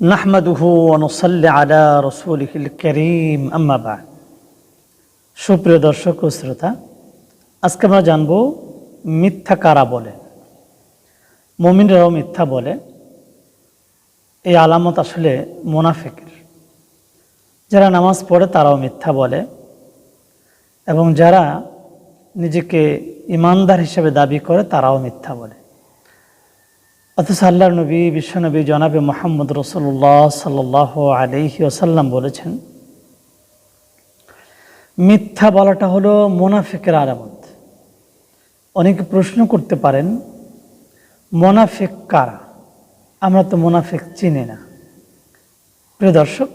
নাহমাদুহু অনুসল্লি আলা রসুলহিল করিম। আম্মাবা সুপ্রিয় দর্শক ও শ্রোতা, আজকে আমরা জানব মিথ্যা কারা বলে? মমিনরাও মিথ্যা বলে। এই আলামত আসলে মোনাফেকের। যারা নামাজ পড়ে তারাও মিথ্যা বলে। এবং যারা নিজেকে ইমানদার হিসেবে দাবি করে তারাও মিথ্যা বলে। অথচ আল্লাহর নবী বিশ্বনবী জনাবে মোহাম্মদ রসুল্লাহ সাল্লাহ আলহি ওসাল্লাম বলেছেন, মিথ্যা বলাটা হলো মোনাফিকের আলামত। অনেকে প্রশ্ন করতে পারেন, মোনাফিক কারা? আমরা তো মোনাফিক চিনি না। প্রিয় দর্শক,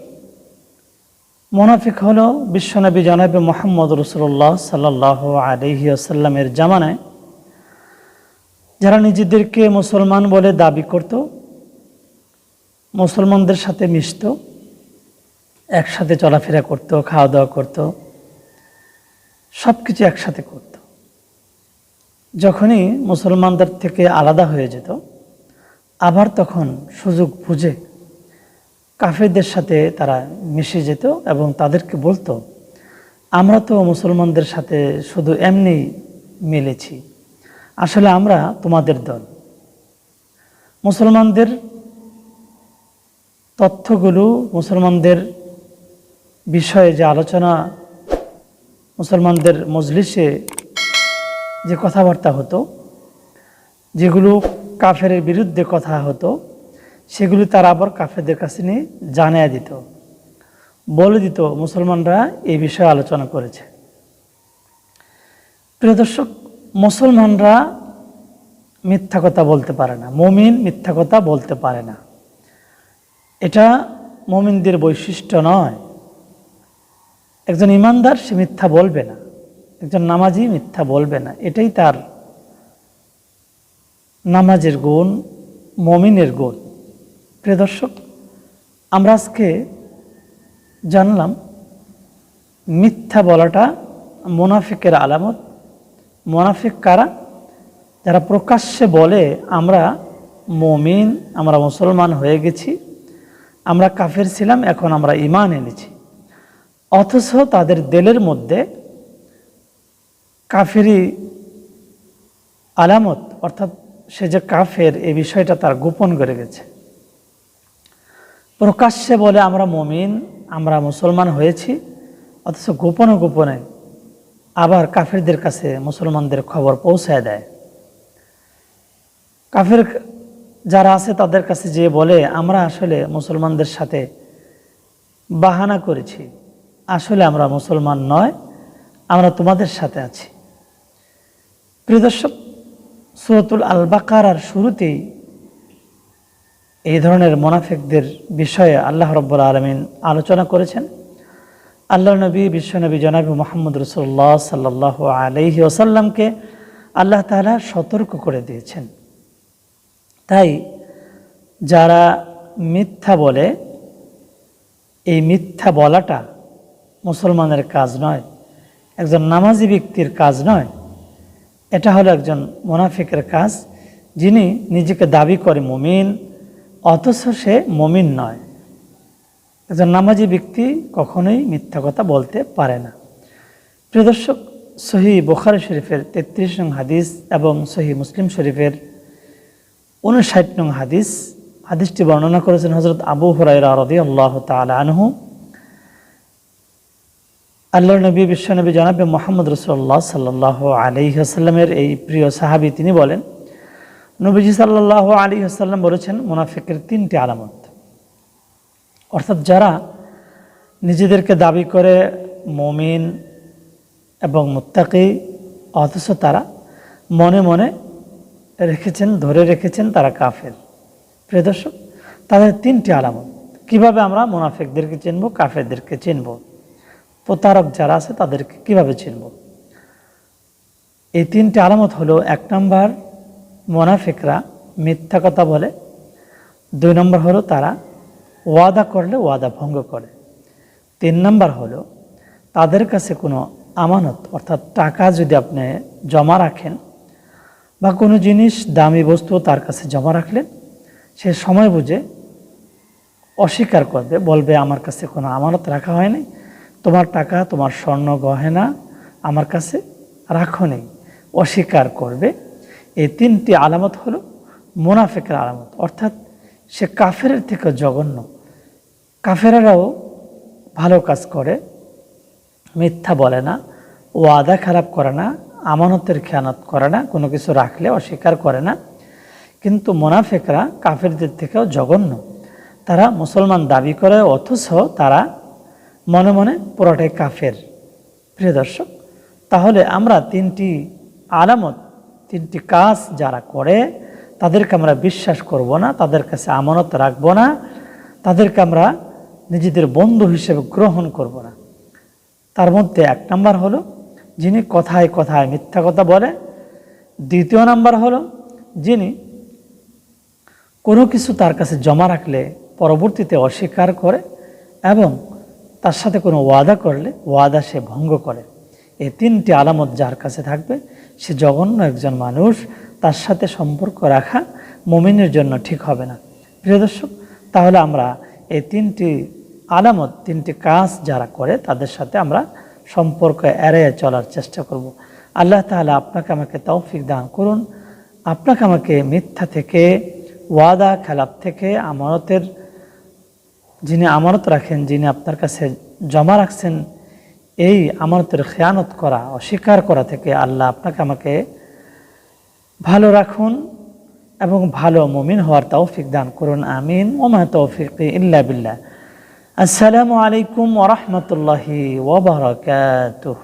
মোনাফিক হলো বিশ্বনবী জনাবে মোহাম্মদ রসুল্লাহ সাল্লাহ আলহি আসাল্লামের জামানায় যারা নিজেদেরকে মুসলমান বলে দাবি করত, মুসলমানদের সাথে মিশত, একসাথে চলাফেরা করত খাওয়া দাওয়া করত সব কিছু একসাথে করত। যখনই মুসলমানদের থেকে আলাদা হয়ে যেত, আবার তখন সুযোগ বুঝে কাফেরদের সাথে তারা মিশে যেত এবং তাদেরকে বলতো, আমরা তো মুসলমানদের সাথে শুধু এমনি মিলেছি। আসলে আমরা তোমাদের দল। মুসলমানদের তথ্যগুলো, মুসলমানদের বিষয়ে যে আলোচনা, মুসলমানদের মজলিসে যে কথাবার্তা হতো, যেগুলো কাফের বিরুদ্ধে কথা হতো, সেগুলি তারা আবার কাফেরদের কাছে নিয়ে জানিয়ে দিত, বলে দিত মুসলমানরা এই বিষয়ে আলোচনা করেছে। প্রিয় দর্শক মুসলমানরা মিথ্যা কথা বলতে পারে না। মমিন মিথ্যা কথা বলতে পারে না। এটা মমিনদের বৈশিষ্ট্য নয়। একজন ইমানদার, সে মিথ্যা বলবে না। একজন নামাজি মিথ্যা বলবে না। এটাই তার নামাজের গুণ, মমিনের গুণ। প্রিয় দর্শক, আমরা আজকে জানলাম, মিথ্যা বলাটা মোনাফিকের আলামত মোনাফিক কারা? যারা প্রকাশ্যে বলে, আমরা মমিন, আমরা মুসলমান হয়ে গেছি, আমরা কাফের ছিলাম, এখন আমরা ইমান এনেছি। অথচ তাদের দেলের মধ্যে কাফেরি আলামত, অর্থাৎ সে যে কাফের এই বিষয়টা তার গোপন করে গেছে। প্রকাশ্যে বলে, আমরা মমিন, আমরা মুসলমান হয়েছি, অথচ গোপনে গোপনে আবার কাফেরদের কাছে মুসলমানদের খবর পৌঁছায় দেয়। কাফের যারা আছে তাদের কাছে যে বলে, আমরা আসলে মুসলমানদের সাথে বাহানা করেছি। আসলে আমরা মুসলমান নয়, আমরা তোমাদের সাথে আছি। প্রিয় দর্শক, সুরতুল আল বাকার আর শুরুতেই এই ধরনের মোনাফেকদের বিষয়ে আল্লাহ রব্বুল আলমিন আলোচনা করেছেন। আল্লাহ নবী বিশ্বনবী জনাবী মোহাম্মদ রসুল্লাহ সাল্লাহ আলহি ওসাল্লামকে আল্লাহ তালা সতর্ক করে দিয়েছেন। তাই যারা মিথ্যা বলে, এই মিথ্যা বলাটা মুসলমানের কাজ নয়, একজন নামাজি ব্যক্তির কাজ নয়, এটা হলো একজন মোনাফিকের কাজ যিনি নিজেকে দাবি করে মমিন, অথচ সে মমিন নয়। একজন নামাজি ব্যক্তি কখনোই মিথ্যা কথা বলতে পারে না। প্রিয় দর্শক, সহি বোখারি শরীফের তেত্রিশ নং হাদিস এবং সহি মুসলিম শরীফের উনষাট নং হাদিস, হাদিসটি বর্ণনা করেছেন হজরত আবু হরাইরা রদি আল্লাহ আনহু। আল্লাহ নবী বিশ্বনবী জনাবে মোহাম্মদ রসুল্লাহ সাল্লাহ আলি আসাল্লামের এই প্রিয় সাহাবি তিনি বলেন, নবীজি সাল্লাহ আলী আসাল্লাম বলেছেন, মুনাফিকের তিনটি আলামত। অর্থাৎ যারা নিজেদেরকে দাবি করে মমিন এবং মুত্তাকি, অথচ তারা মনে মনে রেখেছেন, ধরে রেখেছেন তারা কাফের। প্রিয় দর্শক, তাদের তিনটি আলামত। কীভাবে আমরা মুনাফিকদেরকে চিনব, কাফেরদেরকে চিনব? প্রতারক যারা আছে তাদেরকে কীভাবে চিনব? এই তিনটি আলামত হলো, এক নম্বর, মোনাফিকরা মিথ্যা কথা বলে। দুই নম্বর হলো তারা ওয়াদা করলে ওয়াদা ভঙ্গ করে। তিন নম্বর হলো, তাদের কাছে কোনো আমানত, অর্থাৎ টাকা যদি আপনি জমা রাখেন বা কোনো জিনিস, দামি বস্তু তার কাছে জমা রাখলেন, সে সময় বুঝে অস্বীকার করবে, বলবে, আমার কাছে কোনো আমানত রাখা হয়নি, তোমার টাকা, তোমার স্বর্ণ গহেনা আমার কাছে রাখো নেই। অস্বীকার করবে। এই তিনটি আলামত হলো মুনাফেকের আলামত, অর্থাৎ সে কাফের থেকে জঘন্য। কাফেরারাও ভালো কাজ করে, মিথ্যা বলে না, ওয়াদা খারাপ করে না, আমানতের খেয়ানত করে না, কোনো কিছু রাখলে অস্বীকার করে না। কিন্তু মোনাফেকরা কাফেরদের থেকেও জঘন্য। তারা মুসলমান দাবি করে, অথচ তারা মনে মনে পুরোটাই কাফের। প্রিয় দর্শক, তাহলে আমরা তিনটি আলামত, তিনটি কাজ যারা করে তাদেরকে আমরা বিশ্বাস করব না, তাদের কাছে আমানত রাখব না, তাদেরকে আমরা নিজেদের বন্ধু হিসেবে গ্রহণ করব না। তার মধ্যে এক নাম্বার হলো, যিনি কথায় কথায় মিথ্যা কথা বলে। দ্বিতীয় নাম্বার হলো, যিনি কোনো কিছু তার কাছে জমা রাখলে পরবর্তীতে অস্বীকার করে এবং তার সাথে কোনো ওয়াদা করলে ওয়াদা সে ভঙ্গ করে। এই তিনটি আলামত যার কাছে থাকবে সে জঘন্য একজন মানুষ, তার সাথে সম্পর্ক রাখা মমিনের জন্য ঠিক হবে না। প্রিয় দর্শক, তাহলে আমরা এই তিনটি আলামত, তিনটি কাজ যারা করে, তাদের সাথে আমরা সম্পর্ক এড়িয়ে চলার চেষ্টা করব। আল্লাহ তাহলে আপনাকে আমাকে তৌফিক দান করুন। আপনাকে আমাকে মিথ্যা থেকে, ওয়াদা, খেলাপ থেকে আমানতের, যিনি আমানত রাখেন, যিনি আপনার কাছে জমা রাখছেন এই আমানতের খেয়ানত করা, অস্বীকার করা থেকে আল্লাহ আপনাকে আমাকে ভালো রাখুন এবং ভালো মমিন হওয়ার তৌফিক দান করুন, আমিন। ওমা তৌফিক ইল্লা বিল্লাহ। আসসালামু আলাইকুম ওরহমতুল্লাহি ওবরাকাতুহ